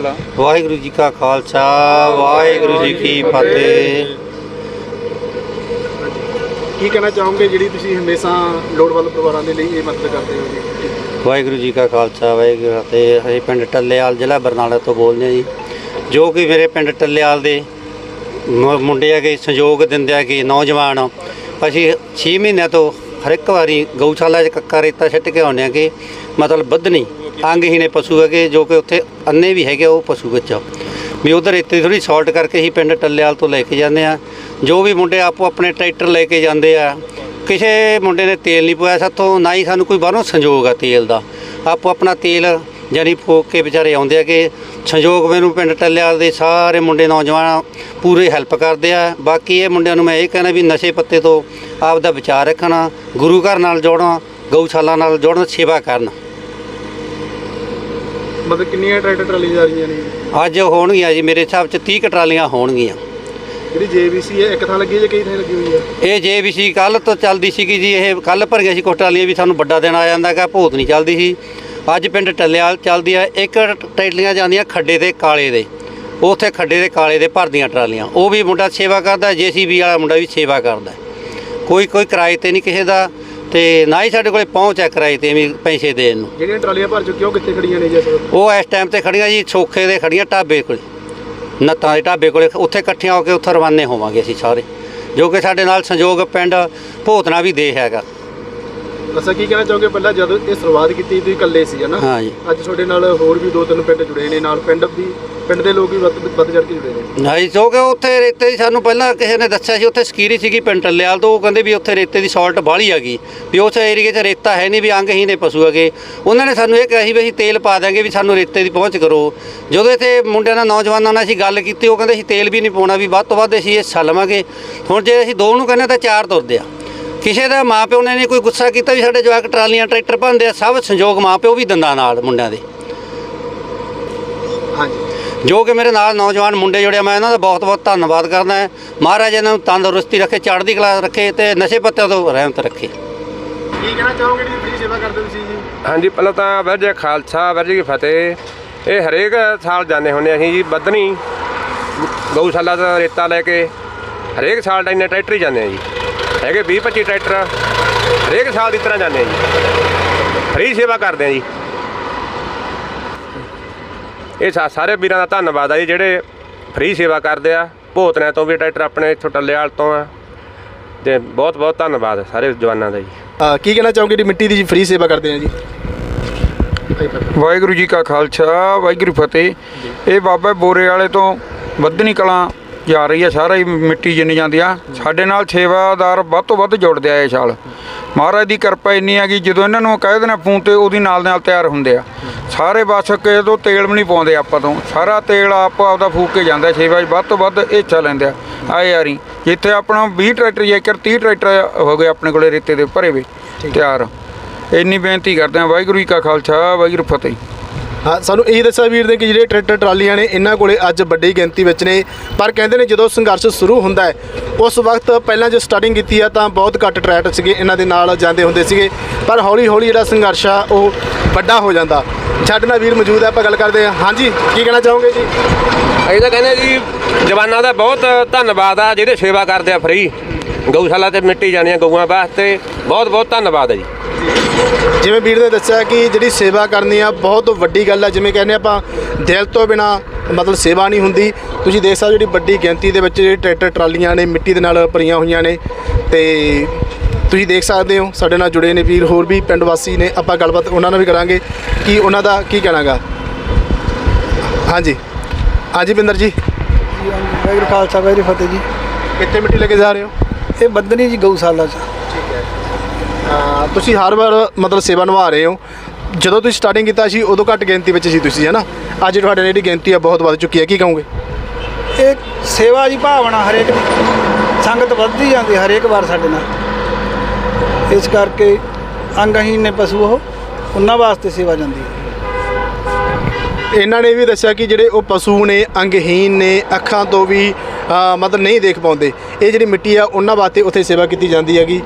ਬੋਲਾਂ। ਵਾਹਿਗੁਰੂ ਜੀ ਕਾ ਖਾਲਸਾ ਵਾਹਿਗੁਰੂ ਜੀ ਕੀ ਫਤਿਹ। ਕੀ ਕਹਿਣਾ ਚਾਹੋਗੇ ਜਿਹੜੀ ਤੁਸੀਂ ਹਮੇਸ਼ਾ ਲੋੜਵੰਦ ਪਰਿਵਾਰਾਂ ਦੇ ਲਈ ਇਹ ਮਦਦ ਕਰਦੇ ਹੋ ਜੀ? ਵਾਹਿਗੁਰੂ ਜੀ ਕਾ ਖਾਲਸਾ ਵਾਹਿਗੁਰੂ ਤੇ ਅਸੀਂ ਪਿੰਡ ਟੱਲੇਵਾਲ ਜ਼ਿਲ੍ਹਾ ਬਰਨਾਲਾ ਤੋਂ ਬੋਲਦੇ ਹਾਂ ਜੀ। ਜੋ ਕਿ ਮੇਰੇ ਪਿੰਡ ਟੱਲੇਵਾਲ ਦੇ ਮੁੰਡੇ ਹੈਗੇ ਸਹਿਯੋਗ ਦਿੰਦੇ ਹੈਗੇ ਨੌਜਵਾਨ। ਅਸੀਂ 6 ਮਹੀਨਿਆਂ ਤੋਂ ਹਰ ਇੱਕ ਵਾਰੀ ਗਊਸ਼ਾਲਾ 'ਚ ਕੱਕਾ ਰੇਤਾ ਛੱਟ ਕੇ ਆਉਂਦੇ ਹਾਂਗੇ। ਮਤਲਬ ਬੱਧਨੀ ਅੰਗਹੀਣੇ ਪਸ਼ੂ ਹੈਗੇ, ਜੋ ਕਿ ਉੱਥੇ ਅੰਨੇ ਵੀ ਹੈਗੇ ਉਹ ਪਸ਼ੂ ਵਿੱਚ ਵੀ ਉਧਰ ਇੱਥੇ ਥੋੜੀ ਸ਼ਾਰਟ ਕਰਕੇ ਹੀ ਪਿੰਡ ਟੱਲੇਵਾਲ ਤੋਂ ਲੈ ਕੇ ਜਾਂਦੇ ਆ। ਜੋ ਵੀ ਮੁੰਡੇ ਆਪੋ ਆਪਣੇ ਟਰੈਕਟਰ ਲੈ ਕੇ ਜਾਂਦੇ ਆ, ਕਿਸੇ ਮੁੰਡੇ ਨੇ ਤੇਲ ਨਹੀਂ ਪਾਇਆ ਸਾਥੋਂ, ਨਾ ਹੀ ਸਾਨੂੰ ਕੋਈ ਬਾਹਰੋਂ ਸੰਯੋਗ ਆ ਤੇਲ ਦਾ। ਆਪੋ ਆਪਣਾ ਤੇਲ ਜਾਨੀ ਫੋਕ ਕੇ ਵਿਚਾਰੇ ਆਉਂਦੇ ਆ ਕਿ ਸੰਯੋਗ ਮੈਨੂੰ ਪਿੰਡ ਟੱਲਿਆਲ ਦੇ ਸਾਰੇ ਮੁੰਡੇ ਨੌਜਵਾਨ ਪੂਰੇ ਹੈਲਪ ਕਰਦੇ ਆ। ਬਾਕੀ ਇਹ ਮੁੰਡਿਆਂ ਨੂੰ ਮੈਂ ਇਹ ਕਹਿਣਾ ਵੀ ਨਸ਼ੇ ਪੱਤੇ ਤੋਂ ਆਪ ਦਾ ਵਿਚਾਰ ਰੱਖਣਾ, ਗੁਰੂ ਘਰ ਨਾਲ ਜੋੜਨਾ, ਗਊਸ਼ਾਲਾ ਨਾਲ ਜੋੜਨ, ਸੇਵਾ ਕਰਨ। ਮਤਲਬ ਕਿੰਨੀਆਂ ਟਰੈਕਟਰ ਟਰਾਲੀ ਜਾ ਰਹੀਆਂ ਨੇ? ਅੱਜ ਹੋਣਗੀਆਂ ਜੀ ਮੇਰੇ ਹਿਸਾਬ ਚ 30 ਕੁ ਟਰਾਲੀਆਂ ਹੋਣਗੀਆਂ। ਜਿਹੜੀ ਜੇਬੀਸੀ ਹੈ ਇੱਕ ਥਾਂ ਲੱਗੀ ਹੈ ਜਾਂ ਕਈ ਥਾਂ ਲੱਗੀ ਹੋਈ ਹੈ? ਇਹ ਜੇ ਵੀ ਸੀ ਕੱਲ ਤੋਂ ਚੱਲਦੀ ਸੀਗੀ ਜੀ ਇਹ ਕੱਲ ਭਰ ਗਿਆ ਸੀ ਕੋਟਾਲੀਆਂ ਵੀ ਸਾਨੂੰ ਵੱਡਾ ਦਿਨ ਆ ਜਾਂਦਾ ਗਾ ਭੂਤ ਨਹੀਂ ਚੱਲਦੀ ਸੀ। ਅੱਜ ਪਿੰਡ ਟੱਲਿਆਲ ਚੱਲਦੀ ਆ ਇੱਕ ਟਰੈਲੀਆਂ ਜਾਂਦੀਆਂ ਖੱਡੇ ਤੇ ਕਾਲੇ ਦੇ। ਉੱਥੇ ਖੱਡੇ ਦੇ ਕਾਲੇ ਦੇ ਭਰਦੀਆਂ ਟਰਾਲੀਆਂ। ਉਹ ਵੀ ਮੁੰਡਾ ਸੇਵਾ ਕਰਦਾ ਜੀਸੀਬੀ ਵਾਲਾ ਮੁੰਡਾ ਵੀ ਸੇਵਾ ਕਰਦਾ। ਕੋਈ ਕੋਈ ਕਿਰਾਏ ਤੇ ਨਹੀਂ ਕਿਸੇ ਦਾ। ਤੇ ਨਾ ਹੀ ਸਾਡੇ ਕੋਲੇ ਪਹੁੰਚ ਹੈ ਕਿਰਾਏ ਤੇ ਵੀ ਪੈਸੇ ਦੇਣ ਨੂੰ। ਜਿਹੜੀਆਂ ਟਰਾਲੀਆਂ ਭਰ ਚੁੱਕੀਆਂ ਉਹ ਕਿੱਥੇ ਖੜੀਆਂ ਨੇ ਜੀ ਇਸ ਵਕਤ? ਉਹ ਇਸ ਟਾਈਮ ਤੇ ਖੜੀਆਂ ਜੀ ਸੋਖੇ ਦੇ ਖੜੀਆਂ ਢਾਬੇ ਕੋਲੇ। ਨੱਤਾਂ ਦੇ ਢਾਬੇ ਕੋਲੇ ਉੱਥੇ ਇਕੱਠੀਆਂ ਹੋ ਕੇ ਉੱਥੇ ਰਵਾਨੇ ਹੋਵਾਂਗੇ ਅਸੀਂ ਸਾਰੇ। ਜੋ ਕਿ ਸਾਡੇ ਨਾਲ ਸੰਯੋਗ ਪਿੰਡ ਭੋਤਨਾ ਵੀ ਦੇ ਹੈਗਾ। ਅੱਛਾ ਕੀ ਕਹਿਣਾ ਚਾਹੋਗੇ? ਪਹਿਲਾਂ ਜਦੋਂ ਇਹ ਸ਼ੁਰੂਆਤ ਕੀਤੀ ਤੁਸੀਂ ਇਕੱਲੇ ਸੀ ਹਨਾ ਹਾਂ ਜੀ। ਅੱਜ ਤੁਹਾਡੇ ਨਾਲ ਹੋਰ ਵੀ ਦੋ ਤਿੰਨ ਪਿੰਡ ਜੁੜੇ ਨੇ ਨਾਲ ਪਿੰਡ ਵੀ ਪਿੰਡ ਦੇ ਲੋਕ ਵੀ ਵੱਧ ਵੱਧ ਚੜ ਕੇ ਜੁੜੇ ਨੇ। ਨਹੀਂ ਜੋ ਕਿ ਉੱਥੇ ਰੇਤੇ ਦੀ ਸਾਨੂੰ ਪਹਿਲਾਂ ਕਿਸੇ ਨੇ ਦੱਸਿਆ ਸੀ, ਉੱਥੇ ਸਕੀਰੀ ਸੀਗੀ ਪਿੰਡ ਟੱਲਿਆਲ ਤੋਂ, ਉਹ ਕਹਿੰਦੇ ਵੀ ਉੱਥੇ ਰੇਤੇ ਦੀ ਸਾਲਟ ਬਾਹਲੀ ਹੈਗੀ ਵੀ ਉਸ ਏਰੀਏ 'ਚ ਰੇਤਾ ਹੈ ਨਹੀਂ ਵੀ ਅੰਗਹੀਨ ਨੇ ਪਸ਼ੂ ਹੈਗੇ। ਉਹਨਾਂ ਨੇ ਸਾਨੂੰ ਇਹ ਕਿਹਾ ਸੀ ਵੀ ਅਸੀਂ ਤੇਲ ਪਾ ਦਾਂਗੇ ਵੀ ਸਾਨੂੰ ਰੇਤੇ ਦੀ ਪਹੁੰਚ ਕਰੋ। ਜਦੋਂ ਇੱਥੇ ਮੁੰਡਿਆਂ ਨਾਲ ਨੌਜਵਾਨਾਂ ਨਾਲ ਅਸੀਂ ਗੱਲ ਕੀਤੀ, ਉਹ ਕਹਿੰਦੇ ਅਸੀਂ ਤੇਲ ਵੀ ਨਹੀਂ ਪਾਉਣਾ, ਵੀ ਵੱਧ ਤੋਂ ਵੱਧ ਅਸੀਂ ਇਹ ਹਿੱਸਾ ਲਵਾਂਗੇ। ਹੁਣ ਜੇ ਅਸੀਂ ਦੋ ਨੂੰ ਕਹਿੰਦੇ ਤਾਂ ਚਾਰ ਤੁਰਦੇ ਆ। ਕਿਸੇ ਦਾ ਮਾਪਿਓ ਨੇ ਨਹੀਂ ਕੋਈ ਗੁੱਸਾ ਕੀਤਾ ਵੀ ਸਾਡੇ ਜਵਾਕ ਟਰਾਲੀਆਂ, ਟਰੈਕਟਰ ਭੰਦੇ ਆ, ਸਭ ਸੰਯੋਗ ਮਾਪਿਓ ਵੀ ਦੰਦਾਂ ਨਾਲ ਮੁੰਡਿਆਂ ਦੇ। ਜੋ ਕਿ ਮੇਰੇ ਨਾਲ ਨੌਜਵਾਨ ਮੁੰਡੇ ਜੁੜਿਆ ਮੈਂ ਇਹਨਾਂ ਦਾ ਬਹੁਤ ਬਹੁਤ ਧੰਨਵਾਦ ਕਰਦਾ ਹਾਂ। ਮਹਾਰਾਜ ਇਹਨਾਂ ਨੂੰ ਤੰਦਰੁਸਤੀ ਰੱਖੇ ਚੜ੍ਹਦੀ ਕਲਾ ਰੱਖੇ ਤੇ ਨਸ਼ੇ ਪੱਤਿਆਂ ਤੋਂ ਰਹਿਮਤ ਰੱਖੇ। ਕੀ ਕਹਿਣਾ ਚਾਹੋਗੇ ਜੀ? ਫ੍ਰੀ ਸੇਵਾ ਕਰਦੇ ਤੁਸੀਂ ਜੀ? ਹਾਂਜੀ ਪਹਿਲਾਂ ਤਾਂ ਵਾਹਿਗੁਰੂ ਜੀ ਕਾ ਖਾਲਸਾ ਵਾਹਿਗੁਰੂ ਜੀ ਕੀ ਫਤਿਹ। ਇਹ ਹਰੇਕ ਸਾਲ ਜਾਂਦੇ ਹੁੰਦੇ ਅਸੀਂ ਜੀ ਬੱਧਨੀ ਗਊਸ਼ਾਲਾ ਦਾ ਰੇਤਾ ਲੈ ਕੇ ਹਰੇਕ ਸਾਲ ਦਾ ਇੰਨੇ ਟਰੈਕਟਰ ਹੀ ਜਾਂਦੇ ਆ ਜੀ। ਹੈਗੇ 20 25 ਟਰੈਕਟਰ ਹਰੇਕ ਸਾਲ ਦੀ ਤਰ੍ਹਾਂ ਜਾਂਦੇ ਆ ਜੀ। ਫ੍ਰੀ ਸੇਵਾ ਕਰਦੇ ਆ ਜੀ। ਇਹ ਸਾ- ਸਾਰੇ ਵੀਰਾਂ ਦਾ ਧੰਨਵਾਦ ਆ ਜੀ ਜਿਹੜੇ ਫ੍ਰੀ ਸੇਵਾ ਕਰਦੇ ਆ। ਭੋਤਨਿਆਂ ਤੋਂ ਵੀ ਟਰੈਕਟਰ ਆਪਣੇ ਇੱਥੋਂ ਟੱਲੇਵਾਲ ਤੋਂ ਆ। ਤੇ ਬਹੁਤ ਬਹੁਤ ਧੰਨਵਾਦ ਸਾਰੇ ਜਵਾਨਾਂ ਦਾ ਜੀ। ਕੀ ਕਹਿਣਾ ਚਾਹੋਗੇ ਜਿਹੜੀ ਮਿੱਟੀ ਦੀ ਜੀ ਫ੍ਰੀ ਸੇਵਾ ਕਰਦੇ ਆ ਜੀ? ਵਾਹਿਗੁਰੂ ਜੀ ਕਾ ਖਾਲਸਾ ਵਾਹਿਗੁਰੂ ਫਤਿਹ। ਇਹ ਬਾਬਾ ਬੋਰੇ ਵਾਲੇ ਤੋਂ ਬੱਧਨੀ ਕਲਾਂ ਜਾ ਰਹੀ ਹੈ, ਸਾਰਾ ਹੀ ਮਿੱਟੀ ਜਿੰਨੀ ਜਾਂਦੀ ਆ। ਸਾਡੇ ਨਾਲ ਸੇਵਾਦਾਰ ਵੱਧ ਤੋਂ ਵੱਧ ਜੁੜਦੇ ਆ ਇਹ ਸਾਲ। ਮਹਾਰਾਜ ਦੀ ਕਿਰਪਾ ਇੰਨੀ ਆ ਕਿ ਜਦੋਂ ਇਹਨਾਂ ਨੂੰ ਕਹਿ ਦੇਣਾ ਫੋਨ ਤੇ, ਉਹਦੀ ਨਾਲ ਨਾਲ ਤਿਆਰ ਹੁੰਦੇ ਆ। ਸਾਰੇ ਬਸ ਕਿਸੇ ਤੋਂ ਤੇਲ ਵੀ ਨਹੀਂ ਪਾਉਂਦੇ ਆਪਾਂ ਤੋਂ। ਸਾਰਾ ਤੇਲ ਆਪ ਆਪਦਾ ਫੂਕ ਕੇ ਜਾਂਦਾ, ਸੇਵਾ 'ਚ ਵੱਧ ਤੋਂ ਵੱਧ ਹਿੱਸਾ ਲੈਂਦੇ ਆ। ਆ ਯਾਰੀ, ਜਿੱਥੇ ਆਪਣਾ 20 ਟਰੈਕਟਰ ਜੇਕਰ 30 ਟਰੈਕਟਰ ਹੋ ਗਏ ਆਪਣੇ ਕੋਲੇ ਰੇਤੇ ਦੇ ਭਰੇ ਵੇ, ਤਿਆਰ। ਇੰਨੀ ਬੇਨਤੀ ਕਰਦੇ ਆ, ਵਾਹਿਗੁਰੂ ਜੀ ਕਾ ਖਾਲਸਾ, ਵਾਹਿਗੁਰੂ ਫਤਿਹ। ਹਾਂ, ਸਾਨੂੰ ਇਹੀ ਦੱਸਿਆ ਵੀਰ ਨੇ ਕਿ ਜਿਹੜੇ ਟਰੈਕਟਰ ਟਰਾਲੀਆਂ ਨੇ, ਇਹਨਾਂ ਕੋਲੇ ਅੱਜ ਵੱਡੀ ਗਿਣਤੀ ਵਿੱਚ ਨੇ। ਪਰ ਕਹਿੰਦੇ ਨੇ ਜਦੋਂ ਸੰਘਰਸ਼ ਸ਼ੁਰੂ ਹੁੰਦਾ ਹੈ, ਉਸ ਵਕਤ ਪਹਿਲਾਂ ਜੇ ਸਟਾਰਟਿੰਗ ਕੀਤੀ ਆ ਤਾਂ ਬਹੁਤ ਘੱਟ ਟਰੈਕਟਰ ਸੀਗੇ, ਇਹਨਾਂ ਦੇ ਨਾਲ ਜਾਂਦੇ ਹੁੰਦੇ ਸੀਗੇ। ਪਰ ਹੌਲੀ ਹੌਲੀ ਜਿਹੜਾ ਸੰਘਰਸ਼ ਆ, ਉਹ ਵੱਡਾ ਹੋ ਜਾਂਦਾ। ਸਾਡੇ ਨਾਲ ਵੀਰ ਮੌਜੂਦ ਹੈ ਆਪਾਂ ਗੱਲ ਕਰਦੇ ਹਾਂ। ਹਾਂਜੀ, ਕੀ ਕਹਿਣਾ ਚਾਹੋਗੇ ਜੀ? ਅਸੀਂ ਤਾਂ ਕਹਿੰਦੇ ਜੀ, ਜਵਾਨਾਂ ਦਾ ਬਹੁਤ ਧੰਨਵਾਦ ਆ ਜਿਹੜੇ ਸੇਵਾ ਕਰਦੇ ਆ ਫਰੀ ਗਊਸ਼ਾਲਾ ਤੇ ਮਿੱਟੀ ਜਾਣੀਆਂ ਗਊਆਂ ਵਾਸਤੇ ਬਹੁਤ ਬਹੁਤ ਧੰਨਵਾਦ ਹੈ ਜੀ। ਜਿਵੇਂ ਵੀਰ ਨੇ ਦੱਸਿਆ ਕਿ ਜਿਹੜੀ ਸੇਵਾ ਕਰਨੀ ਆ ਬਹੁਤ ਵੱਡੀ ਗੱਲ ਆ। ਜਿਵੇਂ ਕਹਿੰਦੇ ਆਪਾਂ ਦਿਲ ਤੋਂ ਬਿਨਾ ਮਤਲਬ ਸੇਵਾ ਨਹੀਂ ਹੁੰਦੀ। ਤੁਸੀਂ ਦੇਖ ਸਕਦੇ ਜਿਹੜੀ ਵੱਡੀ ਗਿਣਤੀ ਦੇ ਵਿੱਚ ਜਿਹੜੇ ਟਰੈਕਟਰ ਟਰਾਲੀਆਂ ਨੇ ਮਿੱਟੀ ਦੇ ਨਾਲ ਭਰੀਆਂ ਹੋਈਆਂ ਨੇ। ਤੇ ਤੁਸੀਂ ਦੇਖ ਸਕਦੇ ਹੋ ਸਾਡੇ ਨਾਲ ਜੁੜੇ ਨੇ ਵੀਰ ਹੋਰ ਵੀ ਪਿੰਡ ਵਾਸੀ ਨੇ। ਆਪਾਂ ਗੱਲਬਾਤ ਉਹਨਾਂ ਨਾਲ ਵੀ ਕਰਾਂਗੇ। ਕਿ ਉਹਨਾਂ ਦਾ ਕੀ ਕਹਿਣਾਗਾ ਹਾਂਜੀ। ਹਾਂਜੀ ਬਿੰਦਰ ਜੀ। ਵਾਹਿਗੁਰੂ ਖਾਲਸਾ ਵਾਹਿਗੁਰੂ ਫਤਿਹ ਜੀ। ਕਿੱਥੇ ਮਿੱਟੀ ਲੈ ਕੇ ਜਾ ਰਹੇ ਹੋ? ਇਹ ਬੱਦਨੀ ਜੀ ਗਊਸ਼ਾਲਾ ਚ। ਤੁਸੀਂ ਹਰ ਵਾਰ ਮਤਲਬ ਸੇਵਾ ਨਿਭਾ ਰਹੇ ਹੋ। ਜਦੋਂ ਤੁਸੀਂ ਸਟਾਰਟਿੰਗ ਕੀਤਾ ਸੀ ਉਦੋਂ ਘੱਟ ਗਿਣਤੀ ਵਿੱਚ ਸੀ ਤੁਸੀਂ ਹੈ ਨਾ? ਅੱਜ ਤੁਹਾਡੇ ਜਿਹੜੀ ਗਿਣਤੀ ਆ ਬਹੁਤ ਵੱਧ ਚੁੱਕੀ ਹੈ। ਕੀ ਕਹੋਗੇ? ਇਹ ਸੇਵਾ ਦੀ ਭਾਵਨਾ ਹਰੇਕ ਦੀ ਸੰਗਤ ਵੱਧਦੀ ਜਾਂਦੀ ਹੈ ਹਰੇਕ ਵਾਰ ਸਾਡੇ ਨਾਲ। ਇਸ ਕਰਕੇ ਅੰਗਹੀਨ ਨੇ ਪਸ਼ੂ ਉਹ ਉਹਨਾਂ ਵਾਸਤੇ ਸੇਵਾ ਜਾਂਦੀ ਹੈ। ਇਹਨਾਂ ਨੇ ਵੀ ਦੱਸਿਆ ਕਿ ਜਿਹੜੇ ਉਹ ਪਸ਼ੂ ਨੇ ਅੰਗਹੀਨ ਨੇ ਅੱਖਾਂ ਤੋਂ ਵੀ ਮਤਲਬ ਨਹੀਂ ਦੇਖ ਪਾਉਂਦੇ। ਇਹ ਜਿਹੜੀ ਮਿੱਟੀ ਆ ਉਹਨਾਂ ਵਾਸਤੇ ਉੱਥੇ ਸੇਵਾ ਕੀਤੀ ਜਾਂਦੀ ਹੈਗੀ।